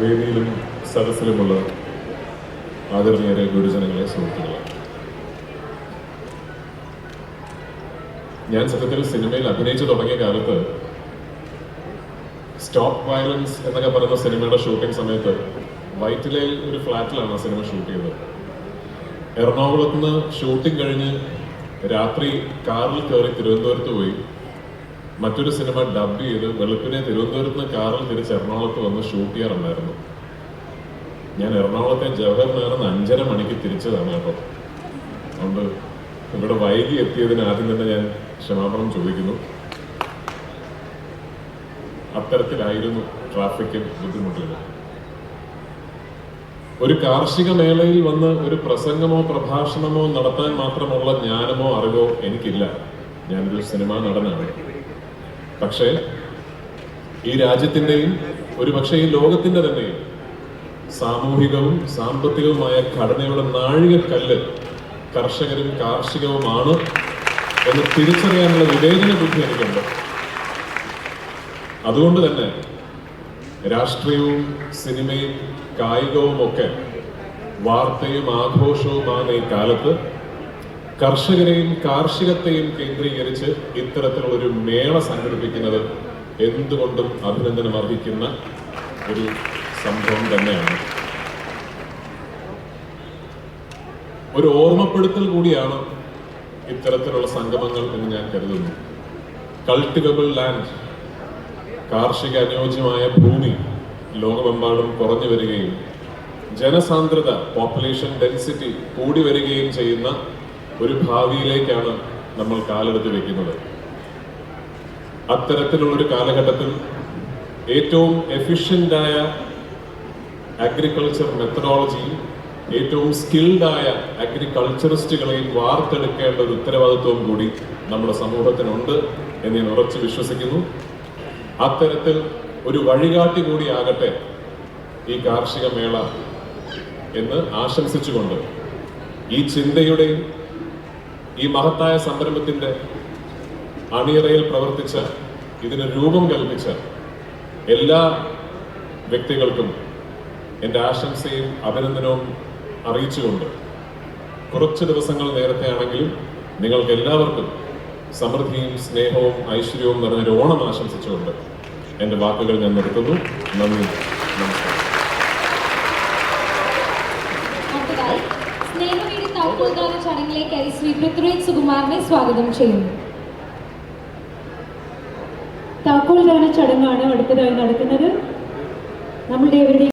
വേദിയിലും സദസ്സിലുമുള്ള ആദരണീയരെ ഗുരുജനങ്ങളെ സുഹൃത്തുക്കളെ. ഞാൻ സത്യത്തിൽ സിനിമയിൽ അഭിനയിച്ചു തുടങ്ങിയ കാലത്ത് സ്റ്റോപ്പ് വയലൻസ് എന്നൊക്കെ പറയുന്ന സിനിമയുടെ ഷൂട്ടിംഗ് സമയത്ത് വൈറ്റിലയിൽ ഒരു ഫ്ലാറ്റിലാണ് ആ സിനിമ ഷൂട്ട് ചെയ്തത്. എറണാകുളത്ത് നിന്ന് ഷൂട്ടിംഗ് കഴിഞ്ഞ് രാത്രി കാറിൽ കയറി തിരുവനന്തപുരത്ത് പോയി. മറ്റൊരു സിനിമ ഡബ് ചെയ്ത് വെളുപ്പിനെ തിരുവനന്തപുരത്ത് നിന്ന് കാറിൽ തിരിച്ച് എറണാകുളത്ത് വന്ന് ഷൂട്ട് ചെയ്യാറുണ്ടായിരുന്നു. ഞാൻ എറണാകുളത്തെ ജവഹർ നഗറിൽ അഞ്ചര മണിക്ക് തിരിച്ചതാണ് കേട്ടോ. അതുകൊണ്ട് ഇവിടെ വൈകി എത്തിയതിന് ആദ്യം തന്നെ ഞാൻ ക്ഷമാപണം ചോദിക്കുന്നു. അത്തരത്തിലായിരുന്നു ട്രാഫിക് ബുദ്ധിമുട്ടുകൾ ഒരു കാർഷിക മേളയിൽ വന്ന് ഒരു പ്രസംഗമോ പ്രഭാഷണമോ നടത്താൻ മാത്രമുള്ള ജ്ഞാനമോ അറിവോ എനിക്കില്ല. ഞാനൊരു സിനിമാ നടനാണ്. പക്ഷേ ഈ രാജ്യത്തിന്റെയും ഒരുപക്ഷെ ഈ ലോകത്തിന്റെ തന്നെയും സാമൂഹികവും സാമ്പത്തികവുമായ ഘടനയുടെ നാഴികക്കല്ല് കർഷകരും കാർഷികവുമാണ് എന്ന് തിരിച്ചറിയാനുള്ള വിവേചന ബുദ്ധി എനിക്കുണ്ട്. അതുകൊണ്ട് തന്നെ രാഷ്ട്രീയവും സിനിമയും കായികവും ഒക്കെ വാർത്തയും ആഘോഷവുമാണ് ഈ കാലത്ത് കർഷകരെയും കാർഷികത്തെയും കേന്ദ്രീകരിച്ച് ഇത്തരത്തിലുള്ളൊരു മേള സംഘടിപ്പിക്കുന്നത് എന്തുകൊണ്ടും അഭിനന്ദനം അർഹിക്കുന്ന ഒരു സംഭവം തന്നെയാണ്. ഒരു ഓർമ്മപ്പെടുത്തൽ കൂടിയാണ് ഇത്തരത്തിലുള്ള സംഗമങ്ങൾ എന്ന് ഞാൻ കരുതുന്നു. കൾട്ടിവബിൾ ലാൻഡ് കാർഷിക അനുയോജ്യമായ ഭൂമി ലോകമെമ്പാടും കുറഞ്ഞു വരികയും ജനസാന്ദ്രത പോപ്പുലേഷൻ ഡെൻസിറ്റി കൂടി വരികയും ചെയ്യുന്ന ഒരു ഭാവിയിലേക്കാണ് നമ്മൾ കാലെടുത്ത് വെക്കുന്നത്. അത്തരത്തിലുള്ള ഒരു കാലഘട്ടത്തിൽ ഏറ്റവും എഫിഷ്യന്റായ അഗ്രികൾച്ചർ മെത്തഡോളജിയും ഏറ്റവും സ്കിൽഡായ അഗ്രികൾച്ചറിസ്റ്റുകളെയും വാർത്തെടുക്കേണ്ട ഒരു ഉത്തരവാദിത്വവും കൂടി നമ്മുടെ സമൂഹത്തിനുണ്ട് എന്ന് ഞാൻ ഉറച്ചു വിശ്വസിക്കുന്നു. അത്തരത്തിൽ ഒരു വഴികാട്ടി കൂടിയാകട്ടെ ഈ കാർഷിക മേള എന്ന് ആശംസിച്ചുകൊണ്ട് ഈ ചിന്തയുടെയും ഈ മഹത്തായ സംരംഭത്തിന്റെ അണിയറയിൽ പ്രവർത്തിച്ച് ഇതിന് രൂപം കൽപ്പിച്ച എല്ലാ വ്യക്തികൾക്കും എന്റെ ആശംസയും അഭിനന്ദനവും അറിയിച്ചുകൊണ്ട് കുറച്ച് ദിവസങ്ങൾ നേരത്തെ ആണെങ്കിലും നിങ്ങൾക്ക് എല്ലാവർക്കും സമൃദ്ധിയും സ്നേഹവും ഐശ്വര്യവും നിറഞ്ഞൊരു ഓണം ആശംസിച്ചുകൊണ്ട് എന്റെ വാക്കുകൾ ഞാൻ നിർത്തുന്നു. നന്ദി. നമസ്കാരം അടുത്തതായി സ്നേഹവീടി താക്കോൽദാന ചടങ്ങിലേക്കായി ശ്രീ പൃഥ്വിരാജ് സുകുമാറിനെ സ്വാഗതം ചെയ്യുന്നു. താക്കോൽദാന ചടങ്ങാണ് അടുത്തതായി നടക്കുന്നത്. നമ്മളുടെ